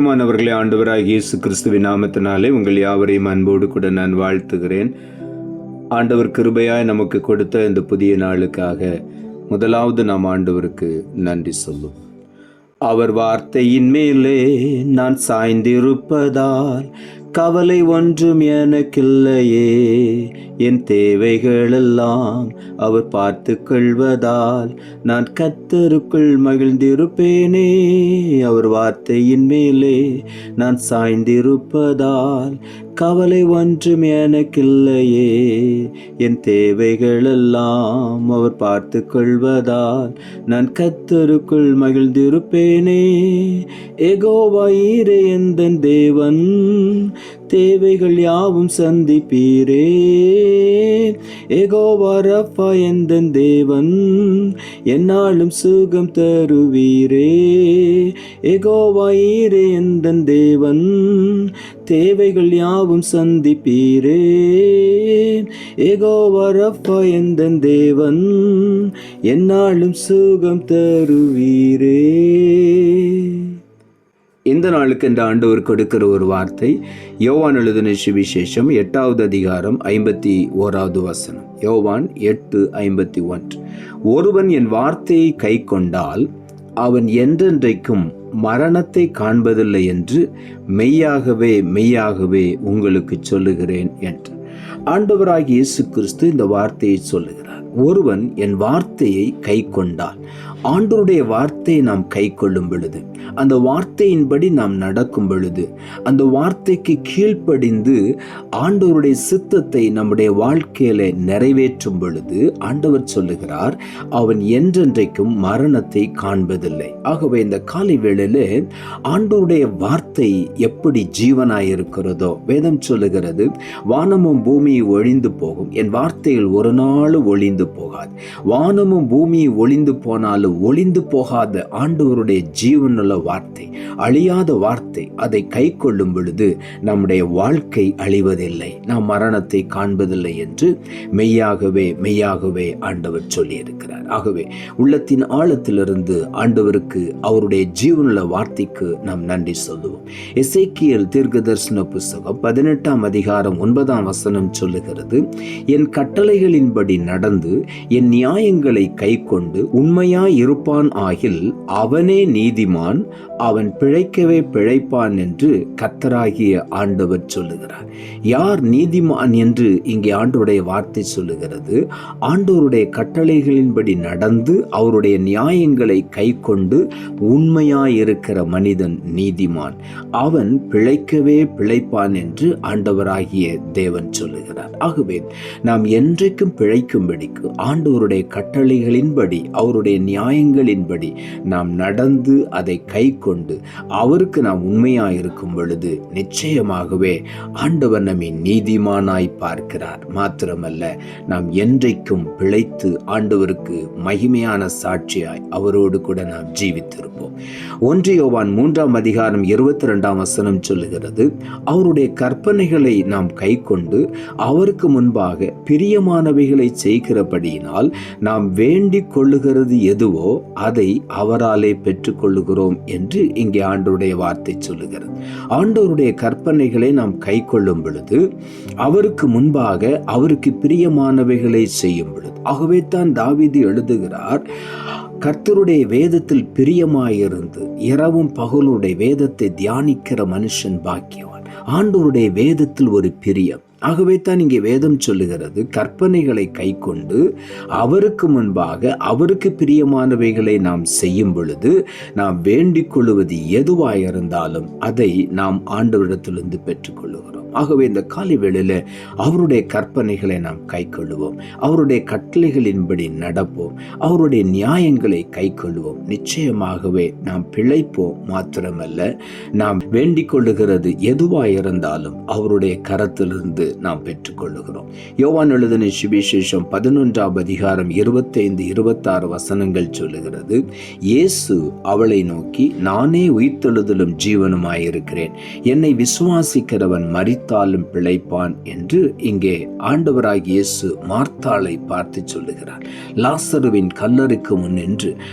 பிரியமானவர்களே ஆண்டவராக இயேசு கிறிஸ்துவின் நாமத்தினாலே உங்கள் யாவரையும் அன்போடு கூட நான் வாழ்த்துகிறேன். ஆண்டவர் கிருபையாய் நமக்கு கொடுத்த இந்த புதிய நாளுக்காக முதலாவது நாம் ஆண்டவருக்கு நன்றி சொல்லும். அவர் வார்த்தையின் மேலே நான் சாய்ந்திருப்பதால் கவலை ஒன்றும் எனக்கில்லையே. என் தேவைகளெல்லாம் அவர் பார்த்து கொள்வதால் நான் கத்தருக்குள் மகிழ்ந்திருப்பேனே. அவர் வார்த்தையின் மேலே நான் சாய்ந்திருப்பதால் கவலை ஒன்றும் எனக்கில்லையே. என் தேவைகளெல்லாம் அவர் பார்த்து கொள்வதால் நான் கத்தருக்குள் மகிழ்ந்திருப்பேனே. எகோவாயிரே எந்தன் தேவன் தேவைகள் யாவும் சந்திப்பீரே. எகோவாரப்பா எந்த தேவன் என்னாலும் சுகம் தருவீரே. எகோவாயிரே எந்த தேவன் தேவைகள் யாவும் சந்திப்பீரே. ஏகோவரப்பா எந்த தேவன் என்னாலும் சுகம் தருவீரே. இந்த நாளுக்கு இந்த ஆண்டவர் கொடுக்கிற ஒரு வார்த்தை யோவான் எழுதின சுவிசேஷம் எட்டாவது அதிகாரம் ஐம்பத்தி ஓராவது வசனம். யோவான் எட்டு ஐம்பத்தி ஒன்று. ஒருவன் என் வார்த்தையை கை கொண்டால் அவன் என்றென்றைக்கும் மரணத்தை காண்பதில்லை என்று மெய்யாகவே மெய்யாகவே உங்களுக்கு சொல்லுகிறேன் என்று. ஆண்டவராகிய இயேசு கிறிஸ்து இந்த வார்த்தையை சொல்லுகிறார். ஒருவன் என் வார்த்தையை கை கொண்டால் ஆண்டோருடைய வார்த்தையை நாம் கை கொள்ளும் பொழுது அந்த வார்த்தையின்படி நாம் நடக்கும் பொழுது அந்த வார்த்தைக்கு கீழ்ப்படிந்து ஆண்டோருடைய சித்தத்தை நம்முடைய வாழ்க்கையில நிறைவேற்றும் பொழுது ஆண்டவர் சொல்லுகிறார் அவன் என்றென்றைக்கும் மரணத்தை காண்பதில்லை. ஆகவே இந்த காலை வேளையில் ஆண்டோருடைய வார்த்தை எப்படி ஜீவனாய் இருக்கிறதோ வேதம் சொல்லுகிறது வானமும் பூமியும் ஒழிந்து போகும். என் வார்த்தைகள் ஒரு நாள் ஒளிந்து போகாது. வானமும் பூமியும் ஒழிந்து போனாலும் ஒளிந்து போகாத ஆண்டவருடைய ஜீவனுள்ள வார்த்தை அழியாத வார்த்தை அதை கை கொள்ளும் பொழுது நம்முடைய வாழ்க்கை அழிவதில்லை. நாம் மரணத்தை காண்பதில்லை என்று மெய்யாகவே மெய்யாகவே ஆண்டவர் சொல்லியிருக்கிறார். ஆகவே உள்ளத்தின் ஆழத்திலிருந்து ஆண்டவருக்கு அவருடைய ஜீவனுள்ள வார்த்தைக்கு நாம் நன்றி சொல்லுவோம். இசைக்கியல் தீர்க்க தரிசன புஸ்தகம் பதினெட்டாம் அதிகாரம் ஒன்பதாம் வசனம் சொல்லுகிறது என் கட்டளைகளின்படி நடந்து என் நியாயங்களை கை கொண்டு உண்மையாய் இருப்பான் ஆகில் அவனே நீதிமான் அவன் பிழைக்கவே பிழைப்பான் என்று கத்தராகிய ஆண்டவர் சொல்லுகிறார். யார் நீதிமான் என்று இங்கே ஆண்டவருடைய வார்த்தை சொல்லுகிறது? ஆண்டவருடைய கட்டளைகளின்படி நடந்து அவருடைய நியாயங்களை கை கொண்டு உண்மையாயிருக்கிற மனிதன் நீதிமான். அவன் பிழைக்கவே பிழைப்பான் என்று ஆண்டவராகிய தேவன் சொல்லுகிறார். ஆகவே நாம் என்றைக்கும் பிழைக்கும்படிக்கு ஆண்டவருடைய கட்டளைகளின்படி அவருடைய நியாயங்களின்படி நாம் நடந்து அதை கை கொண்டு அவருக்கு நாம் உண்மையாக இருக்கும் பொழுது நிச்சயமாகவே ஆண்டவர் நம்மை நீதிமானாய் பார்க்கிறார். மாத்திரமல்ல நாம் என்றைக்கும் பிழைத்து ஆண்டவருக்கு மகிமையான சாட்சியாய் அவரோடு கூட நாம் ஜீவித்திருப்போம். ஒன்றியோவான் மூன்றாம் அதிகாரம் இருபத்தி ரெண்டாம் வசனம் சொல்லுகிறது அவருடைய கற்பனைகளை நாம் கை கொண்டு அவருக்கு முன்பாக பிரியமானவைகளை செய்கிறபடியினால் நாம் வேண்டிக் கொள்ளுகிறது எதுவோ அதை அவராலே பெற்றுக்கொள்ளுகிறோம் என்று இங்கே ஆண்டோருடைய வார்த்தை சொல்லுகிறது. ஆண்டோருடைய கற்பனைகளை நாம் கை கொள்ளும் பொழுது அவருக்கு முன்பாக அவருக்கு பிரியமானவைகளை செய்யும் பொழுது ஆகவே தான் தாவிதி எழுதுகிறார் கர்த்தருடைய வேதத்தில் பிரியமாயிருந்து இரவும் பகலுடைய வேதத்தை தியானிக்கிற மனுஷன் பாக்கியவான். ஆண்டவருடைய வேதத்தில் ஒரு பிரியம். ஆகவே தான் இங்கே வேதம் சொல்லுகிறது கற்பனைகளை கை கொண்டு அவருக்கு முன்பாக அவருக்கு பிரியமானவைகளை நாம் செய்யும் பொழுது நாம் வேண்டிக் கொள்வது எதுவாயிருந்தாலும் அதை நாம் ஆண்டவரிடத்திலிருந்து பெற்றுக்கொள்ளுகிறோம். ஆகவே இந்த காலை வேளையில் அவருடைய கற்பனைகளை நாம் கை கொள்ளுவோம் அவருடைய கட்டளைகளின்படி நடப்போம். அவருடைய நியாயங்களை கை கொள்வோம் நிச்சயமாகவே நாம் பிழைப்போம் மாத்திரமல்ல நாம் வேண்டிக் கொள்ளுகிறது எதுவாயிருந்தாலும் அவருடைய கரத்திலிருந்து நாம் பெற்றுக்கொள்ளுகிறோம். யோவான் எழுதின சுவிசேஷம் பதினொன்றாம் அதிகாரம் இருபத்தைந்து இருபத்தாறு வசனங்கள் சொல்லுகிறது இயேசு அவளை நோக்கி நானே உயிர்த்தெழுதலும் ஜீவனுமாயிருக்கிறேன். என்னை விசுவாசிக்கிறவன் மறித்தாலும் பிழைப்பான் என்று இங்கே ஆண்டவராக இயேசு மார்த்தாளை பார்த்து சொல்லுகிறார். லாசருவின் கல்லருக்கு முன்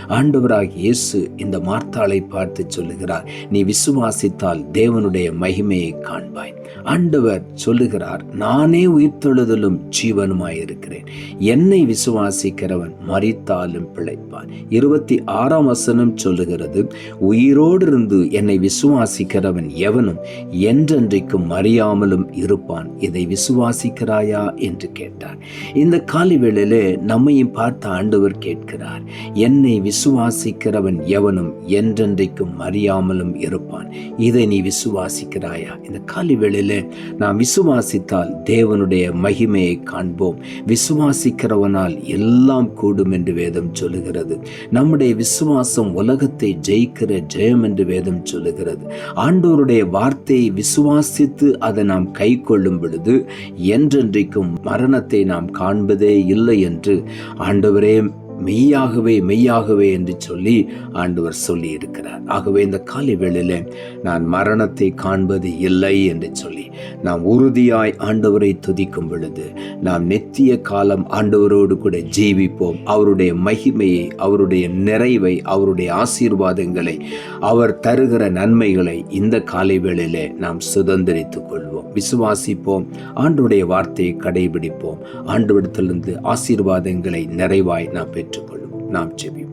ஆண்டவராக இயேசு இந்த மார்த்தாளை பார்த்து சொல்லுகிறார் நீ விசுவாசித்தால் தேவனுடைய மகிமையை காண்பாய். ஆண்டவர் சொல்லுகிறார் நானே உயிர்த்தெழுதலும் ஜீவனுமாயிருக்கிறேன். என்னை விசுவாசிக்கிறவன் மறித்தாலும் பிழைப்பான். இருபத்தி ஆறாம் வசனம் சொல்லுகிறது உயிரோடு இருந்து என்னை விசுவாசிக்கிறவன் எவனும் என்றென்றைக்கும் மறியாமலும் இருப்பான். இதை விசுவாசிக்கிறாயா என்று கேட்டார் இந்த காலை வேளையிலே நம்மையும் பார்த்த ஆண்டவர் கேட்கிறார் என்னை விசுவாசிக்கிறவன் எவனும் என்றென்றைக்கும் மறியாமலும் இருப்பான். இதை நீ விசுவாசிக்கிறாயா? இந்த காலை வேளையிலே நாம் விசுவாசித்தால் தேவனுடைய மகிமையை காண்போம். விசுவாசிக்கிறவனால் எல்லாம் கூடும் என்று வேதம் சொல்லுகிறது. நம்முடைய விசுவாசம் உலகத்தை ஜெயிக்கிற ஜெயம் என்று வேதம் சொல்லுகிறது. ஆண்டோருடைய வார்த்தையை விசுவாசித்து அதை நாம் கை கொள்ளும் பொழுது என்றென்றைக்கும் மரணத்தை நாம் காண்பதே இல்லை என்று ஆண்டவரே மெய்யாகவே மெய்யாகவே என்று சொல்லி ஆண்டவர் சொல்லி இருக்கிறார் ஆகவே இந்த காலை வேளையில் நான் மரணத்தை காண்பது இல்லை என்று சொல்லி நாம் உறுதியாய் ஆண்டவரை துதிக்கும் பொழுது நாம் நெத்திய காலம் ஆண்டவரோடு கூட ஜீவிப்போம். அவருடைய மகிமையை அவருடைய நிறைவை அவருடைய ஆசீர்வாதங்களை அவர் தருகிற நன்மைகளை இந்த காலை வேளையில் நாம் சுதந்திரித்துக் கொள்வோம். விசுவாசிப்போம். ஆண்டுடைய வார்த்தையை கடைபிடிப்போம். ஆண்டவரிடத்திலிருந்து ஆசீர்வாதங்களை நிறைவாய் நாம் பெற்றுக்கொள்வோம் நாம் ஜெபிப்போம்.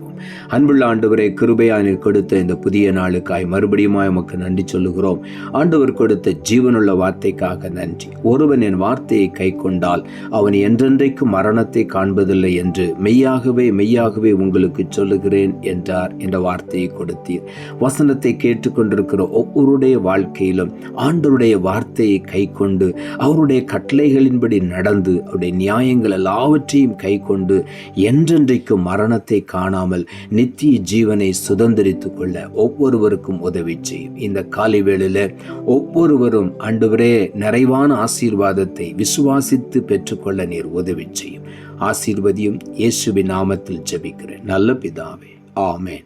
அன்புள்ள ஆண்டவரை கிருபையானில் கொடுத்த இந்த புதிய நாளுக்காய் மறுபடியுமாய் உமக்கு நன்றி சொல்லுகிறோம். ஆண்டவர் கொடுத்த ஜீவனுள்ள வார்த்தைக்காக நன்றி. ஒருவன் என் வார்த்தையை கை கொண்டால் அவன் என்றென்றைக்கும் மரணத்தை காண்பதில்லை என்று மெய்யாகவே மெய்யாகவே உங்களுக்கு சொல்லுகிறேன் என்றார். என்ற வார்த்தையை கொடுத்தீர். வசனத்தை கேட்டுக்கொண்டிருக்கிற ஒவ்வொருடைய வாழ்க்கையிலும் ஆண்டவருடைய வார்த்தையை கை கொண்டு அவருடைய கட்டளைகளின்படி நடந்து அவருடைய நியாயங்கள் எல்லாவற்றையும் கை கொண்டு என்றென்றைக்கும் மரணத்தை காணாமல் நித்திய ஜீவனை சுதந்திரித்து கொள்ள ஒவ்வொருவருக்கும் உதவி செய்யும். இந்த காலை வேளையில் ஒவ்வொருவரும் ஆண்டவரே நிறைவான ஆசீர்வாதத்தை விசுவாசித்து பெற்றுக்கொள்ள நீர் உதவி செய்யும். ஆசீர்வதியும் இயேசுவின் நாமத்தில் ஜெபிக்கிறேன். நல்ல பிதாவே. ஆமென்.